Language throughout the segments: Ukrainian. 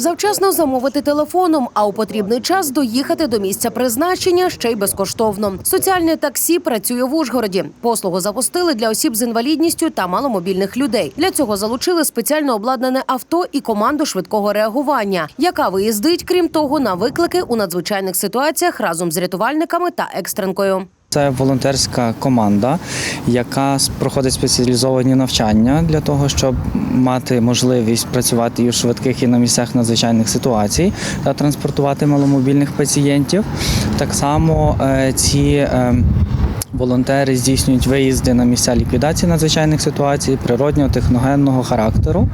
Завчасно замовити телефоном, а у потрібний час доїхати до місця призначення ще й безкоштовно. Соціальне таксі працює в Ужгороді. Послугу запустили для осіб з інвалідністю та маломобільних людей. Для цього залучили спеціально обладнане авто і команду швидкого реагування, яка виїздить, крім того, на виклики у надзвичайних ситуаціях разом з рятувальниками та екстренкою. Це волонтерська команда, яка проходить спеціалізовані навчання для того, щоб мати можливість працювати і у швидких і на місцях надзвичайних ситуацій та транспортувати маломобільних пацієнтів. Так само е, ці е, Волонтери здійснюють виїзди на місця ліквідації надзвичайних ситуацій природнього техногенного характеру.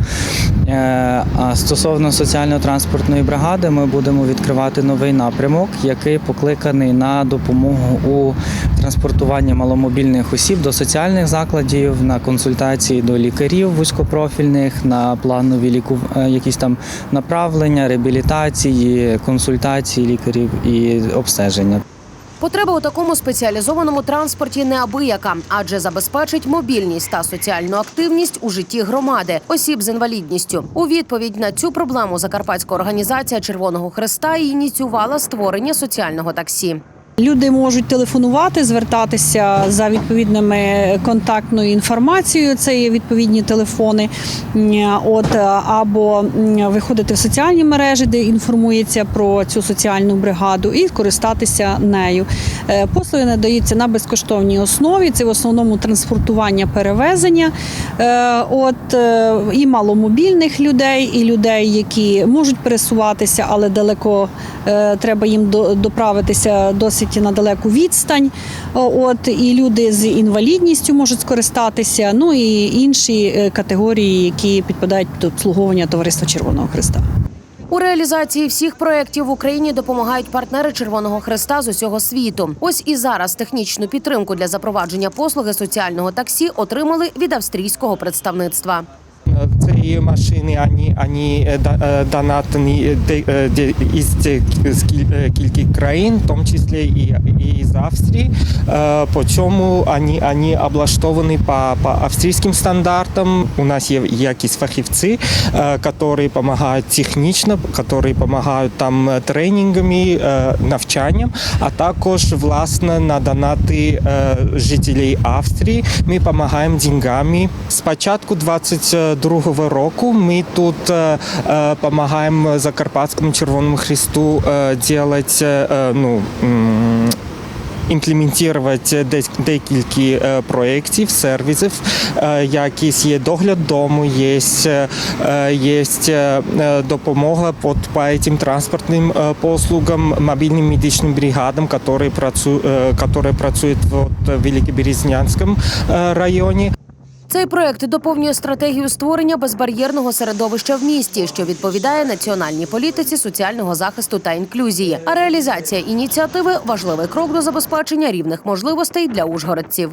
Е, А стосовно соціально-транспортної бригади, ми будемо відкривати новий напрямок, який покликаний на допомогу у транспортуванні маломобільних осіб до соціальних закладів, на консультації до лікарів вузькопрофільних, на планові ліку... е, якісь там направлення, реабілітації, консультації лікарів і обстеження. Потреба у такому спеціалізованому транспорті неабияка, адже забезпечить мобільність та соціальну активність у житті громади осіб з інвалідністю. У відповідь на цю проблему Закарпатська організація Червоного Хреста ініціювала створення соціального таксі. Люди можуть телефонувати, звертатися за відповідними контактною інформацією. Це є відповідні телефони. От або виходити в соціальні мережі, де інформується про цю соціальну бригаду, і користатися нею. Е, Послуги надаються на безкоштовній основі. Це в основному транспортування, перевезення. Е, От е, і маломобільних людей, і людей, які можуть пересуватися, але далеко треба їм доправитися досить на далеку відстань. От і люди з інвалідністю можуть скористатися. Ну і інші е, категорії, які підпадають під обслуговування товариства Червоного Христа. У реалізації всіх проєктів в Україні допомагають партнери Червоного Хреста з усього світу. Ось і зараз технічну підтримку для запровадження послуги соціального таксі отримали від австрійського представництва. Ці машини вони, вони е, е, донатні е, із кількох країн, в тому числі і, і з Австрії. По чому вони, вони облаштовані по, по австрійським стандартам. У нас є якісь фахівці, які допомагають технічно, які допомагають там тренінгами, навчанням, а також власне на донати жителів Австрії ми допомагаємо деньгами. З початку 22 року ми тут допомагаємо Закарпатському Червоному Христу е, делать, е, ну, імплементувати декілька е, проєктів, сервісів, е, якісь є догляд дому, є, е, є е, допомога по, цим транспортним е, послугам, мобільним медичним бригадам, які працюють, в Великоберезнянському е, районі. Цей проект доповнює стратегію створення безбар'єрного середовища в місті, що відповідає національній політиці соціального захисту та інклюзії. А реалізація ініціативи важливий крок до забезпечення рівних можливостей для ужгородців.